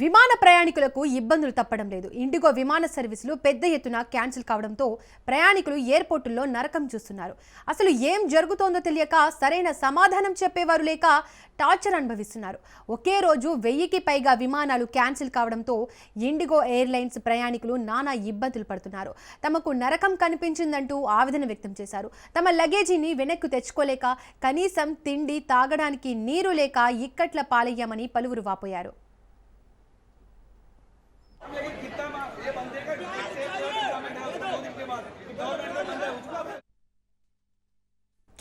విమాన ప్రయాణికులకు ఇబ్బందులు తప్పడం లేదు. ఇండిగో విమాన సర్వీసులు పెద్ద ఎత్తున క్యాన్సిల్ కావడంతో ప్రయాణికులు ఎయిర్పోర్టుల్లో నరకం చూస్తున్నారు. అసలు ఏం జరుగుతోందో తెలియక సరైన సమాధానం చెప్పేవారు లేక టార్చర్ అనుభవిస్తున్నారు. ఒకే రోజు వెయ్యికి పైగా విమానాలు క్యాన్సిల్ కావడంతో ఇండిగో ఎయిర్లైన్స్ ప్రయాణికులు నానా ఇబ్బందులు పడుతున్నారు. తమకు నరకం కనిపించిందంటూ ఆవేదన వ్యక్తం చేశారు. తమ లగేజీని వెనక్కు తెచ్చుకోలేక కనీసం తిండి తాగడానికి నీరు లేక ఇక్కట్ల పాలయ్యామని పలువురు వాపోయారు.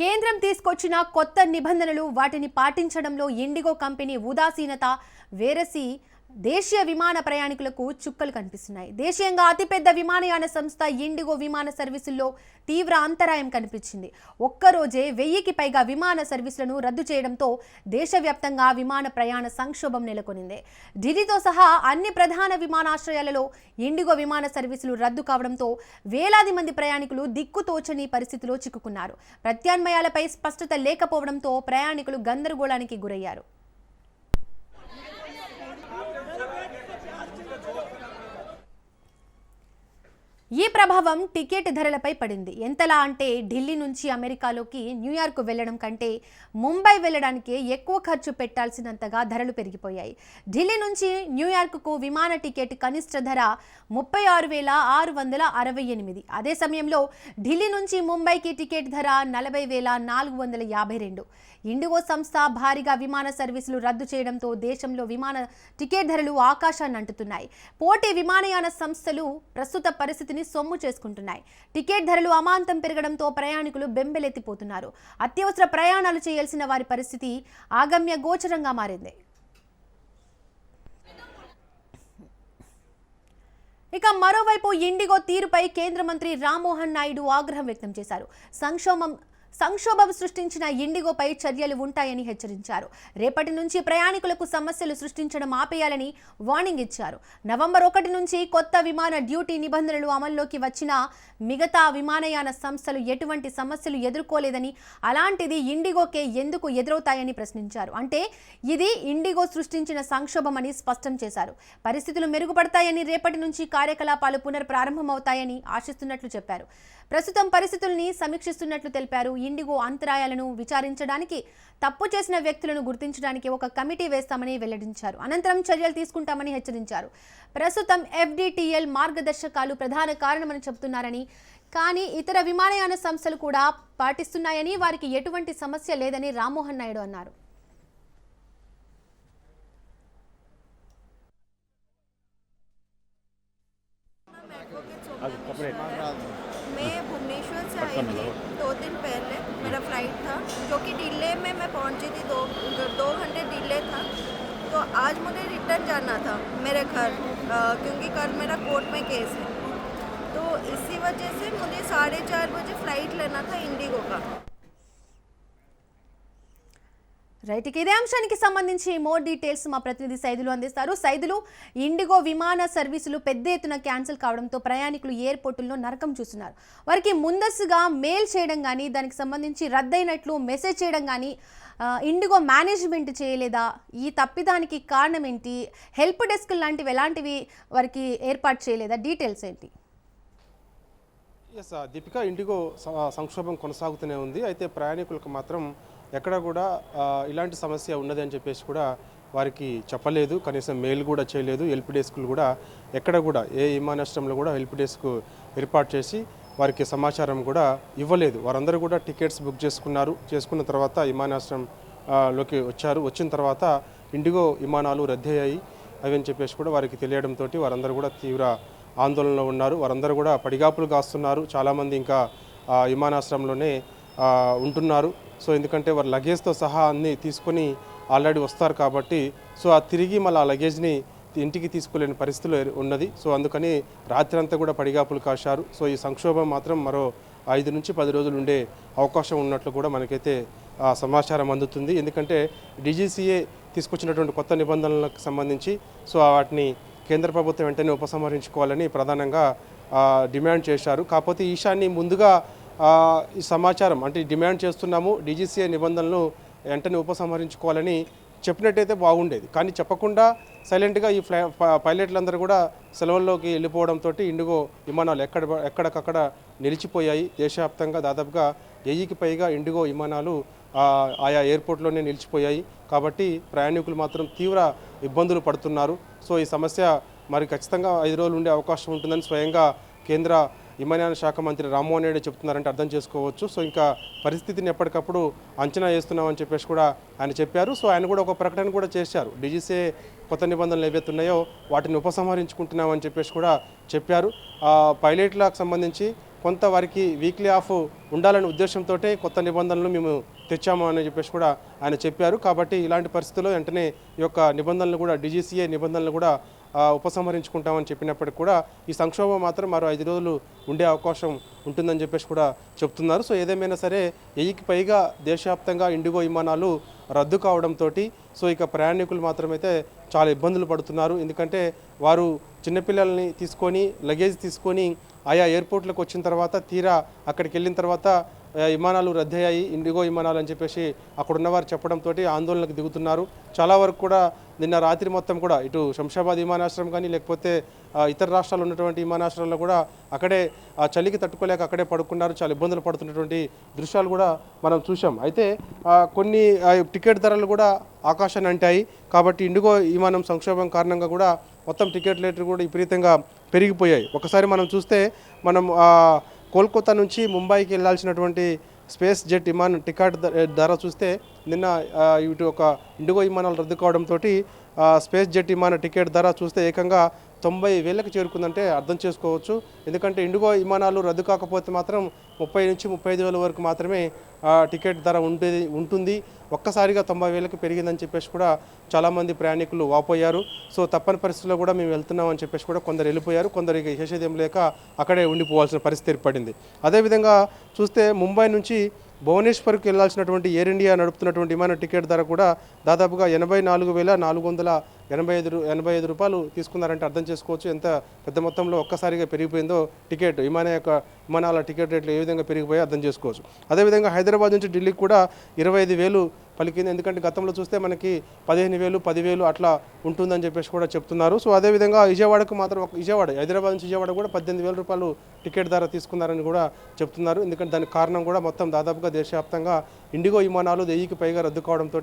కేంద్రం తీసుకొచ్చిన కొత్త నిబంధనలు వాటిని పాటించడంలో ఇండిగో కంపెనీ ఉదాసీనత వేరసి దేశీయ విమాన ప్రయాణికులకు చుక్కలు కనిపిస్తున్నాయి. దేశీయంగా అతిపెద్ద విమానయాన సంస్థ ఇండిగో విమాన సర్వీసుల్లో తీవ్ర అంతరాయం కనిపించింది. ఒక్కరోజే వెయ్యికి పైగా విమాన సర్వీసులను రద్దు చేయడంతో దేశవ్యాప్తంగా విమాన ప్రయాణ సంక్షోభం నెలకొనింది. ఢిల్లీతో సహా అన్ని ప్రధాన విమానాశ్రయాలలో ఇండిగో విమాన సర్వీసులు రద్దు కావడంతో వేలాది మంది ప్రయాణికులు దిక్కుతోచని పరిస్థితిలో చిక్కుకున్నారు. ప్రత్యామ్నాయాలపై స్పష్టత లేకపోవడంతో ప్రయాణికులు గందరగోళానికి గురయ్యారు. ఈ ప్రభావం టికెట్ ధరలపై పడింది. ఎంతలా అంటే ఢిల్లీ నుంచి అమెరికాలోకి న్యూయార్క్ వెళ్ళడం కంటే ముంబై వెళ్ళడానికే ఎక్కువ ఖర్చు పెట్టాల్సినంతగా ధరలు పెరిగిపోయాయి. ఢిల్లీ నుంచి న్యూయార్క్కు విమాన టికెట్ కనిష్ట ధర ముప్పై ఆరు వేల ఆరు వందల అరవై ఎనిమిది. అదే సమయంలో ఢిల్లీ నుంచి ముంబైకి టికెట్ ధర నలభై వేల నాలుగు వందల యాభై రెండు. ఇండిగో సంస్థ భారీగా విమాన సర్వీసులు రద్దు చేయడంతో దేశంలో విమాన టికెట్ ధరలు ఆకాశాన్ని అంటుతున్నాయి. పోటీ విమానయాన సంస్థలు ప్రస్తుత పరిస్థితిని సొమ్ము చేసుకుంటున్నాయి. టికెట్ ధరలు అమాంతం పెరగడంతో ప్రయాణికులు బెంబెలెత్తిపోతున్నారు. అత్యవసర ప్రయాణాలు చేయాల్సిన వారి పరిస్థితి ఆగమ్య గోచరంగా మారింది. ఇక మరోవైపు ఇండిగో తీరుపై కేంద్ర మంత్రి రామ్మోహన్ నాయుడు ఆగ్రహం వ్యక్తం చేశారు. సంక్షోభం సంక్షోభం సృష్టించిన ఇండిగోపై చర్యలు ఉంటాయని హెచ్చరించారు. రేపటి నుంచి ప్రయాణికులకు సమస్యలు సృష్టించడం ఆపేయాలని వార్నింగ్ ఇచ్చారు. నవంబర్ ఒకటి నుంచి కొత్త విమాన డ్యూటీ నిబంధనలు అమల్లోకి వచ్చినా మిగతా విమానయాన సంస్థలు ఎటువంటి సమస్యలు ఎదుర్కోలేదని అలాంటిది ఇండిగోకే ఎందుకు ఎదురవుతాయని ప్రశ్నించారు. అంటే ఇది ఇండిగో సృష్టించిన సంక్షోభమని స్పష్టం చేశారు. పరిస్థితులు మెరుగుపడతాయని రేపటి నుంచి కార్యకలాపాలు పునర్ప్రారంభమవుతాయని ఆశిస్తున్నట్లు చెప్పారు. ప్రస్తుతం పరిస్థితుల్ని సమీక్షిస్తున్నట్లు తెలిపారు ఇండిగో అంతరాయాలను విచారించడానికి తప్పు చేసిన వ్యక్తులను గుర్తించడానికి ఒక కమిటీ వేస్తామని వెల్లడించారు. అనంతరం చర్యలు తీసుకుంటామని హెచ్చరించారు. ప్రస్తుతం ఎఫ్డిటిఎల్ మార్గదర్శకాలు ప్రధాన కారణమని చెబుతున్నారని కానీ ఇతర విమానయాన సంస్థలు కూడా పాటిస్తున్నాయని వారికి ఎటువంటి సమస్య లేదని రామ్మోహన్ నాయుడు అన్నారు. అది से आई थी दो दिन पहले मेरा फ़्लाइट था जो कि डिले में मैं पहुँची थी दो दो घंटे डिले था। तो आज मुझे रिटर्न जाना था मेरे घर क्योंकि कल मेरा कोर्ट में केस है। तो इसी वजह से मुझे साढ़े चार बजे फ़्लाइट लेना था इंडिगो का। రైట్ ఇక ఇదే అంశానికి సంబంధించి మోర్ డీటెయిల్స్ మా ప్రతినిధి సైదులు అందిస్తారు. సైదులు ఇండిగో విమాన సర్వీసులు పెద్ద ఎత్తున క్యాన్సిల్ కావడంతో ప్రయాణికులు ఎయిర్పోర్టుల్లో నరకం చూస్తున్నారు. వారికి ముందస్తుగా మెయిల్ చేయడం కానీ దానికి సంబంధించి రద్దయినట్లు మెసేజ్ చేయడం కానీ ఇండిగో మేనేజ్మెంట్ చేయలేదా? ఈ తప్పిదానికి కారణం ఏంటి? హెల్ప్ డెస్క్ లాంటివి ఎలాంటివి వారికి ఏర్పాటు చేయలేదా? డీటెయిల్స్ ఏంటి? ఎస్ దీపిక ఇండిగో సంక్షోభం కొనసాగుతూనే ఉంది. అయితే ప్రయాణికులకు మాత్రం ఎక్కడ కూడా ఇలాంటి సమస్య ఉన్నది అని చెప్పేసి కూడా వారికి చెప్పలేదు. కనీసం మెయిల్ కూడా చేయలేదు. హెల్ప్ డెస్క్లు కూడా ఎక్కడ కూడా ఏ విమానాశ్రయంలో కూడా హెల్ప్ డెస్క్ ఏర్పాటు చేసి వారికి సమాచారం కూడా ఇవ్వలేదు. వారందరూ కూడా టికెట్స్ బుక్ చేసుకున్నారు. చేసుకున్న తర్వాత విమానాశ్రయం లోకి వచ్చారు. వచ్చిన తర్వాత ఇండిగో విమానాలు రద్దయ్యాయి. అవి అని చెప్పేసి కూడా వారికి తెలియడంతో వారందరూ కూడా తీవ్ర ఆందోళనలో ఉన్నారు. వారందరూ కూడా పడిగాపులు కాస్తున్నారు. చాలామంది ఇంకా విమానాశ్రయంలోనే ఉంటున్నారు. సో ఎందుకంటే వారు లగేజ్తో సహా అన్ని తీసుకొని ఆల్రెడీ వస్తారు కాబట్టి సో ఆ తిరిగి మళ్ళీ ఆ లగేజ్ని ఇంటికి తీసుకోలేని పరిస్థితులు ఉన్నది. సో అందుకని రాత్రి అంతా కూడా పడిగాపులు కాశారు. సో ఈ సంక్షోభం మాత్రం మరో ఐదు నుంచి పది రోజులు ఉండే అవకాశం ఉన్నట్లు కూడా మనకైతే సమాచారం అందుతుంది. ఎందుకంటే డీజీసీఏ తీసుకొచ్చినటువంటి కొత్త నిబంధనలకు సంబంధించి సో వాటిని కేంద్ర ప్రభుత్వం వెంటనే ఉపసంహరించుకోవాలని ప్రధానంగా డిమాండ్ చేశారు. కాకపోతే ఈశాన్ని ముందుగా ఈ సమాచారం అంటే డిమాండ్ చేస్తున్నాము డీజీసీఏ నిబంధనలను వెంటనే ఉపసంహరించుకోవాలని చెప్పినట్టయితే బాగుండేది. కానీ చెప్పకుండా సైలెంట్గా ఈ ఫ్లై ప- పైలట్లందరూ కూడా సెలవుల్లోకి వెళ్ళిపోవడంతో ఇండిగో విమానాలు ఎక్కడ ఎక్కడికక్కడ నిలిచిపోయాయి. దేశవ్యాప్తంగా దాదాపుగా వెయ్యికి పైగా ఇండిగో విమానాలు ఆయా ఎయిర్పోర్ట్లోనే నిలిచిపోయాయి. కాబట్టి ప్రయాణికులు మాత్రం తీవ్ర ఇబ్బందులు పడుతున్నారు. సో ఈ సమస్య మరి ఖచ్చితంగా ఐదు రోజులు ఉండే అవకాశం ఉంటుందని స్వయంగా కేంద్ర విమానయాన శాఖ మంత్రి రామ్మోహన్ రెడ్డి చెప్తున్నారంటే అర్థం చేసుకోవచ్చు. సో ఇంకా పరిస్థితిని ఎప్పటికప్పుడు అంచనా వేస్తున్నామని చెప్పేసి కూడా ఆయన చెప్పారు. సో ఆయన కూడా ఒక ప్రకటన కూడా చేశారు. డీజీసీ కొత్త నిబంధనలు ఏవైతే ఉన్నాయో వాటిని ఉపసంహరించుకుంటున్నామని చెప్పేసి కూడా చెప్పారు. పైలట్లకు సంబంధించి కొంత వారికి వీక్లీ ఆఫ్ ఉండాలనే ఉద్దేశంతో కొత్త నిబంధనలు మేము తెచ్చాము అని చెప్పేసి కూడా ఆయన చెప్పారు. కాబట్టి ఇలాంటి పరిస్థితుల్లో వెంటనే ఈ యొక్క నిబంధనలు కూడా డీజీసీఏ నిబంధనలు కూడా ఉపసంహరించుకుంటామని చెప్పినప్పటికీ కూడా ఈ సంక్షోభం మాత్రం మరో ఐదు రోజులు ఉండే అవకాశం ఉంటుందని చెప్పేసి కూడా చెప్తున్నారు. సో ఏదేమైనా సరే వెయ్యికి పైగా దేశవ్యాప్తంగా ఇండిగో విమానాలు రద్దు కావడంతో సో ఇక ప్రయాణికులు మాత్రమైతే చాలా ఇబ్బందులు పడుతున్నారు. ఎందుకంటే వారు చిన్నపిల్లల్ని తీసుకొని లగేజ్ తీసుకొని ఆయా ఎయిర్పోర్ట్లకు వచ్చిన తర్వాత తీరా అక్కడికి వెళ్ళిన తర్వాత విమానాలు రద్దయ్యాయి ఇండిగో విమానాలు అని చెప్పేసి అక్కడ ఉన్నవారు చెప్పడంతో ఆందోళనకు దిగుతున్నారు. చాలా వరకు కూడా నిన్న రాత్రి మొత్తం కూడా ఇటు శంషాబాద్ విమానాశ్రయం కానీ లేకపోతే ఇతర రాష్ట్రాలు ఉన్నటువంటి విమానాశ్రయాల్లో కూడా అక్కడే ఆ చలికి తట్టుకోలేక అక్కడే పడుకున్నారు. చాలా ఇబ్బందులు పడుతున్నటువంటి దృశ్యాలు కూడా మనం చూసాం అయితే కొన్ని టికెట్ ధరలు కూడా ఆకాశాన్ని అంటాయి. కాబట్టి ఇండిగో విమానం సంక్షోభం కారణంగా కూడా మొత్తం టికెట్ రేట్లు కూడా విపరీతంగా పెరిగిపోయాయి. ఒకసారి మనం చూస్తే మనం కోల్కతా నుంచి ముంబైకి వెళ్ళాల్సినటువంటి స్పేస్ జెట్ విమానం టికెట్ ధర చూస్తే నిన్న ఇటు ఒక ఇండిగో విమానాలు రద్దు కావడంతో స్పేస్ జెట్ విమాన టికెట్ ధర చూస్తే ఏకంగా తొంభై వేలకు చేరుకుందంటే అర్థం చేసుకోవచ్చు. ఎందుకంటే ఇండిగో విమానాలు రద్దు కాకపోతే మాత్రం ముప్పై నుంచి ముప్పై ఐదు వేల వరకు మాత్రమే టికెట్ ధర ఉంటుంది ఉంటుంది. ఒక్కసారిగా తొంభై వేలకు పెరిగిందని చెప్పేసి కూడా చాలామంది ప్రయాణికులు వాపోయారు. సో తప్పని పరిస్థితుల్లో కూడా మేము వెళ్తున్నాం అని చెప్పేసి కూడా కొందరు వెళ్ళిపోయారు. కొందరు ఇక చేసేదేం లేక అక్కడే ఉండిపోవాల్సిన పరిస్థితి ఏర్పడింది. అదేవిధంగా చూస్తే ముంబై నుంచి భువనేశ్వర్కి వెళ్ళాల్సినటువంటి ఎయిర్ ఇండియా నడుపుతున్నటువంటి విమాన టికెట్ ధర కూడా దాదాపుగా ఎనభై నాలుగు వేల నాలుగు వందల ఎనభై ఐదు ఎనభై ఐదు రూపాయలు తీసుకున్నారంటే అర్థం చేసుకోవచ్చు ఎంత పెద్ద మొత్తంలో ఒక్కసారిగా పెరిగిపోయిందో టికెట్ విమాన యొక్క విమానాల టికెట్ రేట్లు ఏ విధంగా పెరిగిపోయో అర్థం చేసుకోవచ్చు. అదేవిధంగా హైదరాబాద్ నుంచి ఢిల్లీకి కూడా ఇరవై ఐదు వేలు పలికింది. ఎందుకంటే గతంలో చూస్తే మనకి పదిహేను వేలు పదివేలు అట్లా ఉంటుందని చెప్పేసి కూడా చెప్తున్నారు. సో అదేవిధంగా విజయవాడకు మాత్రం ఒక విజయవాడ హైదరాబాద్ నుంచి విజయవాడ కూడా పద్దెనిమిది వేల రూపాయలు టికెట్ ధర తీసుకున్నారని కూడా చెప్తున్నారు. ఎందుకంటే దానికి కారణం కూడా మొత్తం దాదాపుగా దేశవ్యాప్తంగా ఇండిగో విమానాలు వెయ్యికి పైగా రద్దు కావడంతో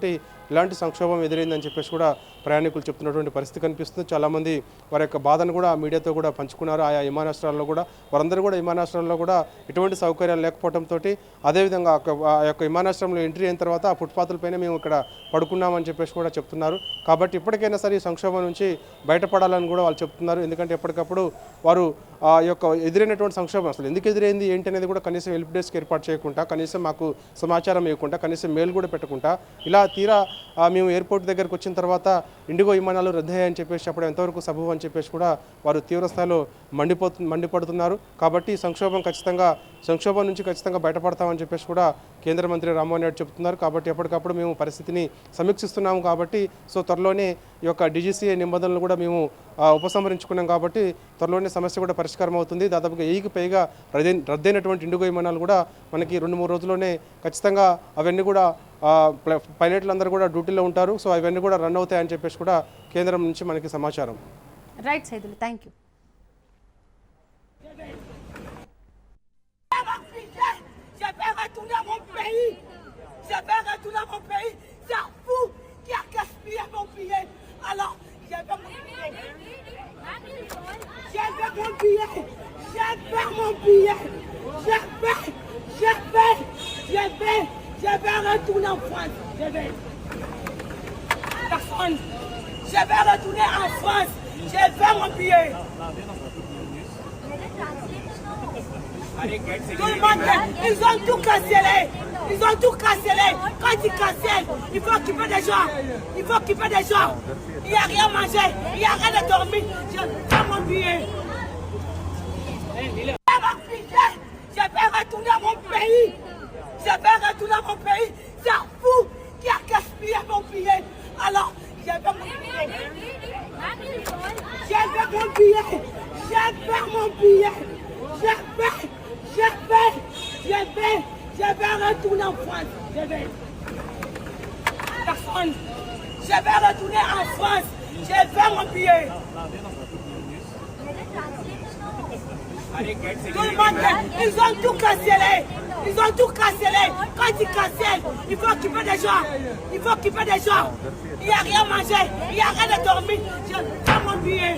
ఇలాంటి సంక్షోభం ఎదురైందని చెప్పేసి కూడా ప్రయాణికులు చెప్తున్నటువంటి పరిస్థితి కనిపిస్తుంది. చాలామంది వారి యొక్క బాధను కూడా మీడియాతో కూడా పంచుకున్నారు. ఆయా విమానాశ్రయాల్లో కూడా వారందరూ కూడా విమానాశ్రయాల్లో కూడా ఎటువంటి సౌకర్యాలు లేకపోవడంతో అదేవిధంగా ఆ యొక్క- ఆ యొక్క విమానాశ్రయంలో ఎంట్రీ అయిన తర్వాత ఆ ఫుట్పాత్లపైన మేము ఇక్కడ పడుకున్నామని చెప్పేసి కూడా చెప్తున్నారు. కాబట్టి ఇప్పటికైనా సరే ఈ సంక్షోభం నుంచి బయటపడాలని కూడా వాళ్ళు చెప్తున్నారు. ఎందుకంటే ఎప్పటికప్పుడు వారు ఆ యొక్క ఎదురైనటువంటి సంక్షోభం అసలు ఎందుకు ఎదురైంది ఏంటి అనేది కూడా కనీసం హెల్ప్ డెస్క్ ఏర్పాటు చేయకుండా కనీసం మాకు సమాచారం చేయకుండా కనీసం మేలు కూడా పెట్టకుండా ఇలా తీరా మేము ఎయిర్పోర్ట్ దగ్గరకు వచ్చిన తర్వాత ఇండిగో విమానాలు రద్దయ్యాయని చెప్పేసి చెప్పడం ఎంతవరకు సబబు అని చెప్పేసి కూడా వారు తీవ్రస్థాయిలో మండిపోతు మండిపడుతున్నారు. కాబట్టి సంక్షోభం ఖచ్చితంగా సంక్షోభం నుంచి ఖచ్చితంగా బయటపడతామని చెప్పేసి కూడా కేంద్ర మంత్రి రామ్మోహన్ రెడ్డి చెప్తున్నారు. కాబట్టి ఎప్పటికప్పుడు మేము పరిస్థితిని సమీక్షిస్తున్నాము కాబట్టి సో త్వరలోనే ఈ యొక్క డీజీసీఏ నిబంధనలు కూడా మేము ఉపసంహరించుకున్నాం కాబట్టి త్వరలోనే సమస్య కూడా పరిష్కారం అవుతుంది దాదాపుగా వెయ్యికి పైగా రద్దై రద్దయినటువంటి ఇండిగో విమానాలు కూడా మనకి రెండు మూడు రోజుల్లోనే ఖచ్చితంగా అవన్నీ కూడా పైలట్లందరూ కూడా డ్యూటీలో ఉంటారు సో అవన్నీ కూడా రన్ అవుతాయని చెప్పేసి కూడా కేంద్రం నుంచి మనకి సమాచారం right Saidulu thank you Je vais retourner à mon pays. Je vais retourner à mon pays. C'est vous qui a gaspillé mon billet. Alors, billet. Je vais mon billet. Je vais, je vais, je vais, je vais retourner en France. Je vais. Personne. Je vais retourner en France. Je vais mon billet. Tout le monde, ils ont tout cancellé. Ils ont tout cancellé. Quand ils cancellent, il faut occuper des gens. Il faut occuper des gens. Il n'y a rien à manger. Il n'y a rien à dormir. Je fais mon billet. Pays. Je vais retourner à mon pays. C'est vous qui a gaspillé mon billet. Alors, je vais mon billet. Je vais mon billet. Je vais mon billet. Je vais, je vais, je vais, je vais retourner en France. Je vais. Personne. Je vais retourner en France. Je vais mon billet. Tout le monde, ils ont tout cancellé. Ils ont tout cancellé. Quand ils cancellent, il faut occuper des gens. Il faut occuper des gens. Il n'y a rien à manger. Il n'y a rien à dormir. Je vais mon billet.